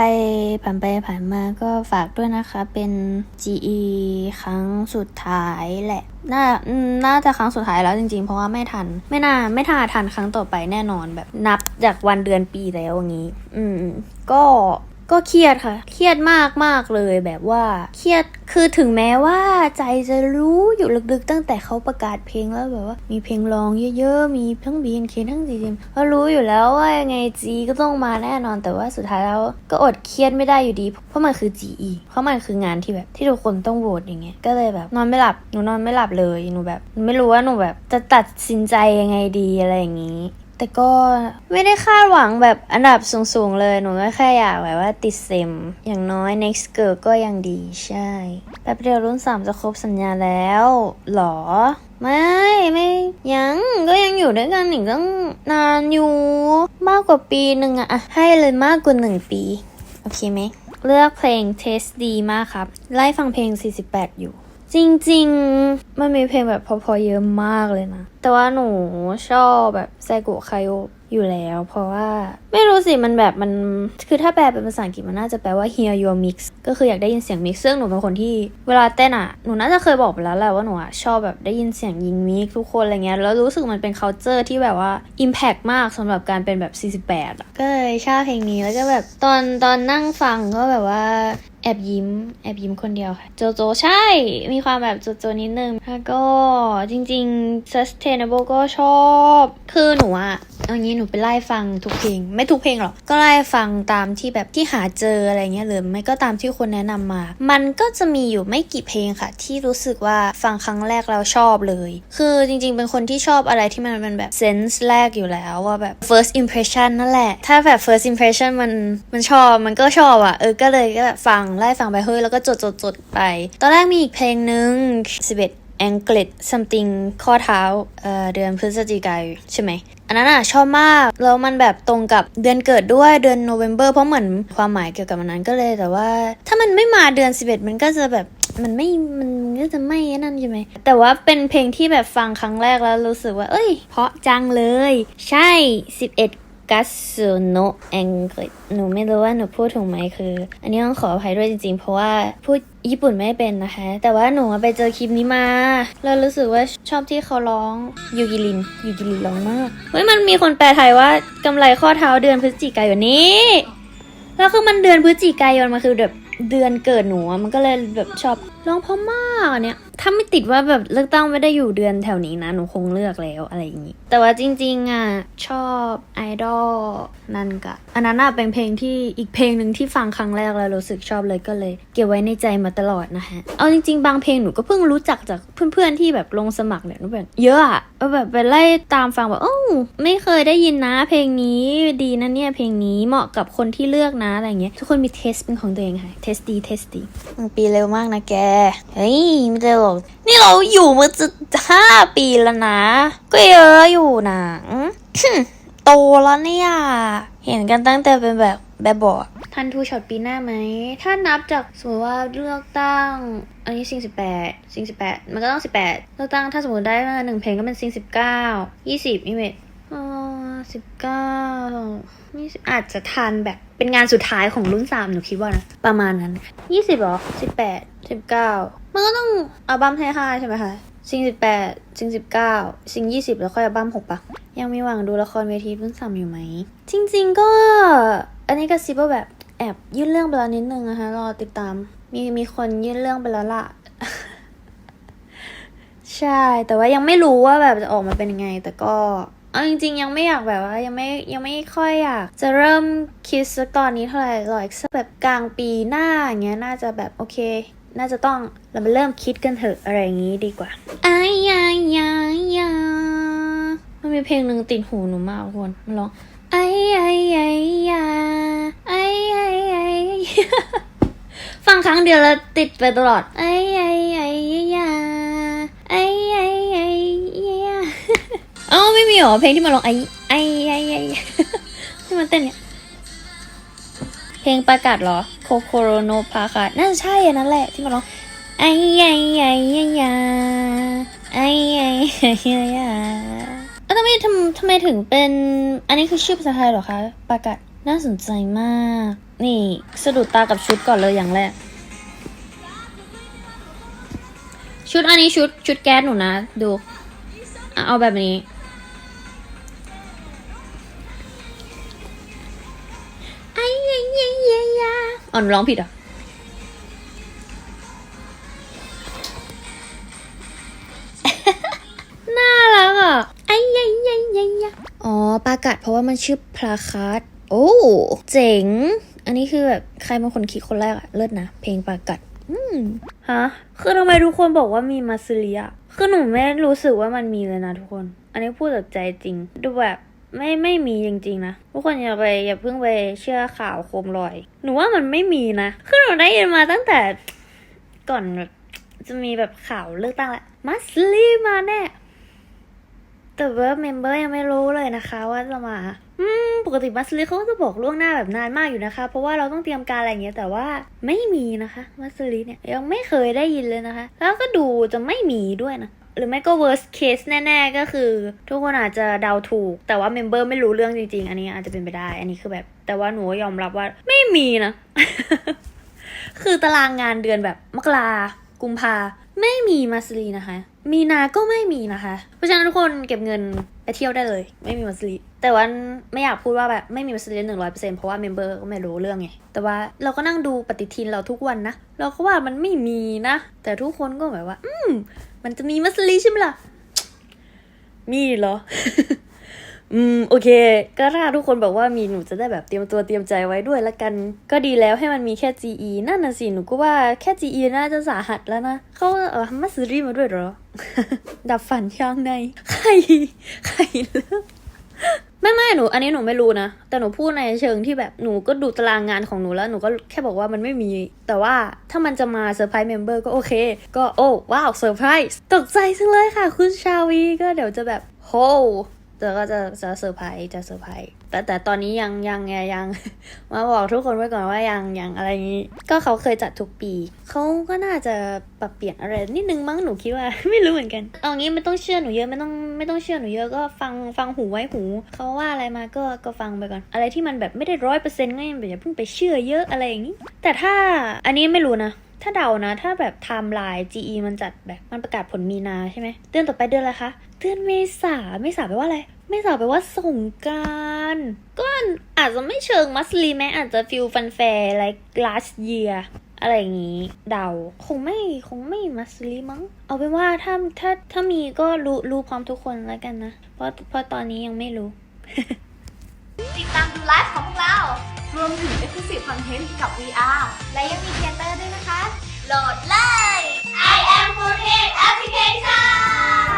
รผ่านไปผ่านมาก็ฝากด้วยนะคะ เป็น GE ครั้งสุดท้ายแหละ น่า น่าจะครั้งสุดท้ายแล้วจริงๆ เพราะว่าไม่ทัน ไม่น่า ไม่ท่าทันครั้งต่อไปแน่นอนแบบนับจากวันเดือนปีแล้วอย่างนี้ อืม ก็ ก็เครียดค่ะ เครียดมากมากเลยแบบว่า เครียด คือถึงแม้ว่าใจจะรู้อยู่ลึกๆ ตั้งแต่เขาประกาศเพลงแล้วแบบว่า มีเพลงร้องเยอะๆ มีทั้ง BNK ทั้ง GM ก็รู้อยู่แล้วว่ายังไง G ก็ต้องมาแน่นอน แต่ว่าสุดท้ายแล้วก็อดเครียดไม่ได้อยู่ดี เพราะมันคือ GE เพราะมันคืองานที่แบบที่ทุกคนต้องโหวตอย่างเงี้ย ก็เลยแบบนอนไม่หลับ หนูนอนไม่หลับเลย หนูแบบ ไม่รู้ว่าหนูแบบจะตัดสินใจยังไงดีอะไรอย่างงี้ แต่ก็ไม่ได้คาดหวังแบบอันดับสูงๆเลย หนูก็แค่อยากแบบว่าติดเซม อย่างน้อย next girl ก็ยังดีใช่ แป๊บเดียวรุ่นสามจะครบสัญญาแล้วหรอ ไม่ไม่ยังก็ยังอยู่ด้วยกันอีกตั้งนานอยู่ มากกว่าปีหนึ่งอะให้เลยมากกว่าหนึ่งปี โอเคไหม เลือกเพลงเทสดีมากครับ ไล่ฟังเพลง 48 อยู่ จริงๆ มันมีเพลงแบบพอๆเยอะมากเลยนะ แต่ว่าหนูชอบแบบไซโกะไคโออยู่แล้ว เพราะว่าไม่รู้สิมันแบบมันคือถ้าแปลเป็นภาษาอังกฤษมันน่าจะแปลว่า hear your mix ก็คืออยากได้ยินเสียง mix ซึ่งหนูเป็นคนที่เวลาเต้นอะหนูน่าจะเคยบอกไปแล้วแหละว่าหนูอะชอบแบบได้ยินเสียงยิง mix ทุกคนอะไรเงี้ยแล้วรู้สึกมันเป็น culture ที่แบบว่า impact มากสำหรับการเป็นแบบ 48อะก็เลยชอบเพลงนี้แล้วก็แบบตอนตอนนั่งฟังก็แบบว่า แอบยิ้ม แอบยิ้มคนเดียวค่ะ โจโจใช่ มีความแบบโจโจนิดนึง แล้วก็จริง ๆ sustainable ก็ชอบ คือหนูอะ เอางี้หนูไปไล่ฟังทุกเพลง ไม่ทุกเพลงหรอกก็ไล่ฟังตามที่แบบที่หาเจออะไรเงี้ยหรือไม่ก็ตามที่คนแนะนำมา มันก็จะมีอยู่ไม่กี่เพลงค่ะ ที่รู้สึกว่าฟังครั้งแรกแล้วชอบเลย คือจริงๆ เป็นคนที่ชอบอะไรที่มันเป็นแบบ sense แรกอยู่แล้วว่าแบบ first impression นั่นแหละ ถ้าแบบ first impression มันมันชอบมันก็ชอบอะเออก็เลยก็แบบฟังไล่ฟังไปเฮ้ยแล้วก็จดจดจดไป ตอนแรกมีอีกเพลงนึง11 a n g l e t something ข้อเท้าเอ่อเดือนพฤศจิกายนใช่ไหม อันนั้นอะชอบมากแล้วมันแบบตรงกับเดือนเกิดด้วยเดือนโนเวม ber เพราะเหมือนความหมายเกี่ยวกับมันนั้นก็เลยแต่ว่า ถ้ามันไม่มาเดือน 11 มันก็จะแบบมันไม่ มันก็จะไม่นั่นใช่ไหม แต่ว่าเป็นเพลงที่แบบฟังครั้งแรกแล้วรู้สึกว่า เอ้ย เพราะจังเลย ใช่ 11 กัสโนแองกฤษหนูไม่รู้ว่าหนูพูดถูกไหมคือ อันนี้ต้องขออภัยด้วยจริงๆ เพราะว่าพูดญี่ปุ่นไม่เป็นนะคะ แต่ว่าหนูไปเจอคลิปนี้มาแล้วรู้สึกว่าชอบที่เขาร้องยูกิลินยูกิลินร้องมากเฮ้ยมันมีคนแปลไทยว่ากำไรข้อเท้าเดือนพฤศจิกายนนี้แล้วคือมันเดือนพฤศจิกายนมันคือแบบเดือนเกิดหนูมันก็เลยแบบชอบร้องเพราะมากเนี้ยถ้าไม่ติดว่าแบบเลือกตั้งไม่ได้อยู่เดือนแถวนี้นะหนูคงเลือกแล้วอะไรอย่างงี้ แต่ว่าจริงๆอะชอบไอดอลนั่นกะอันนั้นอะเป็นเพลงที่อีกเพลงหนึ่งที่ฟังครั้งแรกแล้วรู้สึกชอบเลยก็เลย เก็บไว้ในใจมาตลอดนะฮะ เอาจริงๆ บางเพลงหนูก็เพิ่งรู้จักจากเพื่อนๆที่แบบลงสมัครเนี่ยนูแบบเยอะอะเออแบบไปไล่ตามฟังแบบโอ้ไม่เคยได้ยินนะ เพลงนี้ดีนะเนี่ยเพลงนี้เหมาะกับคนที่เลือกนะอะไรเงี้ยทุกคนมีเทสเป็นของตัวเองค่ะเทสดีเทสดีปีเร็วมากนะแกเฮ้ยไม่ได้หรอกนี่เราอยู่มาจะห้าปีแล้วนะ ก็เยอะอยู่นะโตแล้วเนี่ย เห็นกันตั้งแต่เป็นแบบแบบบอดทันทูช็อตปีหน้าไหม ถ้านับจากสมมติว่าเลือกตั้ง อันนี้ซิงสิบแปดซิงสิบแปดมันก็ต้องสิบแปดเลือกตั้งถ้าสมมติได้มาหนึ่งเพลงก็เป็นซิงสิบเก้ายี่สิบนี่เมทอ๋อสิบเก้านี่อาจจะทันแบบเป็นงานสุดท้ายของรุ่นสามหนูคิดว่านะ ประมาณนั้นยี่สิบหรอสิบแปดสิบเก้ามันก็ต้องอัลบั้มท้ายๆใช่ไหมคะ ซิงสิบแปดซิงสิบเก้าซิงยี่สิบแล้วค่อยอัลบั้มหกปะยังมีหวังดูละครเวทีรุ่นสามอยู่ไหม จริง ๆ ก็ อันนี้ก็ซิบว่าแบบแอบยื่นเรื่องไปแล้วนิดนึงนะคะรอติดตาม มีมีคนยื่นเรื่องไปแล้วล่ะ ใช่ แต่ว่ายังไม่รู้ว่าแบบจะออกมาเป็นยังไง แต่ก็เอาจริงๆ ยังไม่อยากแบบว่ายังไม่ยังไม่ค่อยอยาก จะเริ่มคิดสักตอนนี้เท่าไหร่รออีกสักแบบกลางปีหน้าอย่างเงี้ยน่าจะแบบโอเค น่าจะต้องเรามาเริ่มคิดกันเถอะอะไรอย่างงี้ดีกว่าอายายายามันมีเพลงหนึ่งติดหูหนูมากทุกคนมันร้องไอ้ไอ้ไอ้ยาไอ้ไอ้ไอ้ยฟังครั้งเดียวแล้วติดไปตลอดไอ้ไอ้ไอ้ยาไอ้ไอ้ไอ้ยาเอ้าไม่มีเหรอเพลงที่มาร้องไอ้ไอ้ไอ้ไอ้ที่มันเต้นเนี่ย เพลงประกาศเหรอโคโคโรโนพาคาน่าจะใช่อันนั้นแหละที่มาร้องไอ้ไอ้ไอ้ไอ้ยาไอ้ไอ้ไอ้ยาเอ้าทำไมทำทำไมถึงเป็น อันนี้คือชื่อภาษาไทยเหรอคะประกาศน่าสนใจมาก นี่สะดุดตากับชุดก่อนเลยอย่างแรก ชุดอันนี้ชุดชุดแก๊สหนูนะ ดู เอาแบบนี้ อ๋อหนูร้องผิดเหรอะน่ารักอะไอ้ยยยยยาอ๋อปลากัดเพราะว่ามันชื่อพลาคัสโอ้เจ๋ง อันนี้คือแบบใครเป็นคนคิดคนแรกอะเลิศนะ เพลงปลากัดอืมฮะ คือทำไมทุกคนบอกว่ามีมาซิเลียคือหนูไม่รู้สึกว่ามันมีเลยนะทุกคน อันนี้พูดจากใจจริง ดูแบบ ไม่ไม่มีจริงๆนะทุกคนอย่าไปอย่าเพิ่งไปเชื่อข่าวโคมลอย หนูว่ามันไม่มีนะคือหนูได้ยินมาตั้งแต่ก่อนแบบจะมีแบบข่าวเลือกตั้งแหละมาซิเลีมาแน่แต่เว่าเมมเบอร์ยังไม่รู้เลยนะคะ ว่าจะมา อืม ปกติมัสลิเขาก็จะบอกล่วงหน้าแบบนานมากอยู่นะคะ เพราะว่าเราต้องเตรียมการอะไรอย่างเงี้ย แต่ว่าไม่มีนะคะมัสลิเนี่ยยังไม่เคยได้ยินเลยนะคะ แล้วก็ดูจะไม่มีด้วยนะ หรือไม่ก็ worst case แน่ ๆ ก็คือ ทุกคนอาจจะเดาถูก แต่ว่าเมมเบอร์ไม่รู้เรื่องจริง ๆ อันนี้อาจจะเป็นไปได้ อันนี้คือแบบ แต่ว่าหนูยอมรับว่าไม่มีนะ คือตารางงานเดือนแบบมกรากุมภาไม่มีมาสลีนะคะ มีนาก็ไม่มีนะคะ เพราะฉะนั้นทุกคนเก็บเงิน เที่ยวได้เลย ไม่มีมัสลิแต่ว่าไม่อยากพูดว่าแบบไม่มีมัสลีหนึ่งร้อยเปอร์เซ็นต์เพราะว่าเมมเบอร์ก็ไม่รู้เรื่องไง แต่ว่าเราก็นั่งดูปฏิทินเราทุกวันนะ เราก็ว่ามันไม่มีนะ แต่ทุกคนก็แบบว่า อืม มันจะมีมัสลิใช่ไหมล่ะ มีเหรอ อืมโอเค ก็ถ้าทุกคนบอกว่ามีหนูจะได้แบบเตรียมตัวเตรียมใจไว้ด้วยละกัน ก็ดีแล้วให้มันมีแค่ GE นั่นน่ะสิ หนูก็ว่าแค่ GE น่าจะสาหัสแล้วนะ เขาเออมาซื้อรีมาด้วยเหรอ ดับฝันช่างใน ใคร ใครเลือกไม่ไม่หนู อันนี้หนูไม่รู้นะ แต่หนูพูดในเชิงที่แบบหนูก็ดูตารางงานของหนูแล้วหนูก็แค่บอกว่ามันไม่มี แต่ว่าถ้ามันจะมาเซอร์ไพรส์เมมเบอร์ก็โอเค ก็โอ้ว้าวเซอร์ไพรส์ตกใจจังเลยค่ะ คุณชาวีก็เดี๋ยวจะแบบโห แต่ก็จะจะเซอร์ไพรส์จะเซอร์ไพรส์แต่แต่ตอนนี้ยังยังไงยัง มาบอกทุกคนไว้ก่อนว่ายังยังอะไรนี้ ก็เขาเคยจัดทุกปี เขาก็น่าจะปรับเปลี่ยนอะไรนิดนึงมั้งหนูคิดว่า ไม่รู้เหมือนกัน เอางี้ไม่ต้องเชื่อหนูเยอะไม่ต้องไม่ต้องเชื่อหนูเยอะก็ฟังฟังหูไว้หูเขาว่าอะไรมาก็ก็ฟังไปก่อน อะไรที่มันแบบไม่ได้ร้อยเปอร์เซ็นต์ก็อย่าเพิ่งไปเชื่อเยอะอะไรอย่างนี้ แต่ถ้าอันนี้ไม่รู้นะถ้าเดานะ ถ้าแบบไทม์ไลน์ GE มันจัดแบบ มันประกาศผลมีนาใช่ไหม เดือนต่อไปเดือนอะไรคะ เดือนเมษาเมษาแปลว่าอะไรเมษาแปลว่าสงการก็อาจจะไม่เชิงมัสลีแม้อาจจะฟิลฟันแฟร์ไลค์ลาสเยียอะไรอย่างนี้ เดาคงไม่คงไม่มัสลีมั้ง เอาเป็นว่าถ้าถ้าถ้ามีก็รู้รู้พร้อมทุกคนแล้วกันนะ เพราะเพราะตอนนี้ยังไม่รู้ ติดตามดูไลฟ์ของพวกเรา รวมถึง Exclusive Content กับ VR และยังมีเทเตอร์ด้วยนะคะ โหลดเลย I am Fortnite Application